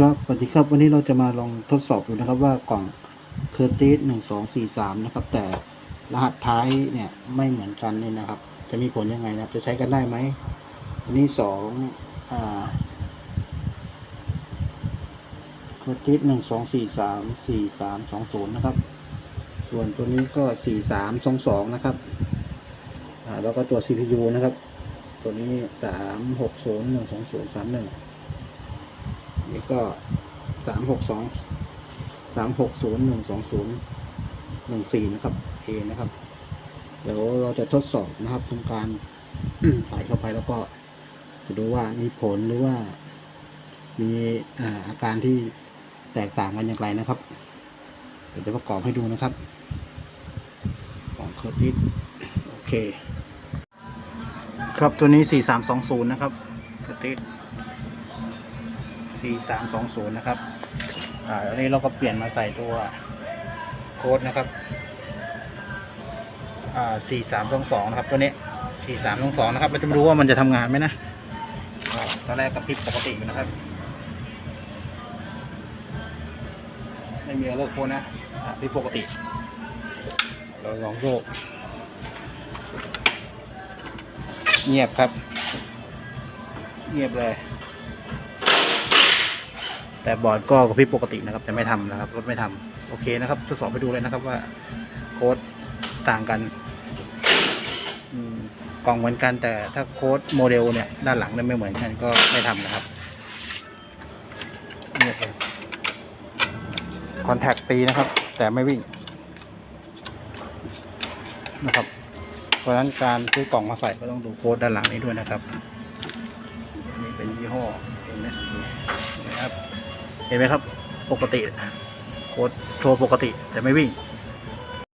ครับสวัสดีครับวันนี้เราจะมาลองทดสอบดูนะครับว่ากล่องเคอร์ติสหนึ่งสองสี่สามนะครับ แต่รหัสท้ายเนี่ยไม่เหมือนกันเนี่ยนะครับ จะมีผลยังไงนะจะใช้กันได้ไหมอันนี้สองเคอร์ติสหนึ่งสองสี่สามสี่สามสองศูนย์นะครับ ส่วนตัวนี้ก็สี่สามสองสองนะครับแล้วก็ตัว CPU นะครับ ตัวนี้สามหกศูนย์หนึ่งสองศูนย์สามหนึ่ง นี่ก็สามหกสองสามหกศูนย์หนึ่งสองศูนย์หนึ่งสี่นะครับ A นะครับ เดี๋ยวเราจะทดสอบนะครับทำการใส่เข้าไปแล้วก็จะดูว่ามีผลหรือว่า มีอาการที่แตกต่างกันอย่างไรนะครับ เดี๋ยวจะประกอบให้ดูนะครับของเคอร์ติสโอเค ครับตัวนี้สี่สามสองศูนย์นะครับเคอร์ติส สี่สามสองศูนะครับ อ่าอันนี้เราก็เปลี่ยนมาใส่ตัวโค้ดนะครับ อ่าสี่สามสองสองนะครับ ตัวนี้สี่สามสองสองนะครับ เราจะมาดูว่ามันจะทำงานไหมนะตอนแรกกับพริบปกติอยู่นะครับ ไม่มีอะไรโค้ดนะอ่าพริบปกติ เราลองโยกเงียบครับ เงียบเลย แต่บอร์ดก็กระพริบปกตินะครับ แต่ไม่ทำนะครับรถไม่ทำโอเคนะครับทดสอบไปดูเลยนะครับว่าโค้ดต่างกันกล่องเหมือนกันแต่ถ้าโค้ดโมเดลเนี่ยด้านหลังเนี่ยไม่เหมือนกันก็ไม่ทำนะครับนี่คอนแทคตีนะครับ แต่ไม่วิ่งนะครับเพราะฉะนั้นการซื้อกล่องมาใส่ก็ต้องดูโค้ดด้านหลังนี้ด้วยนะครับนนี่เป็นยี่ห้อ MSC นะครับ เห็นไหมครับ ปกติโค้ดโชว์ปกติแต่ไม่วิ่ง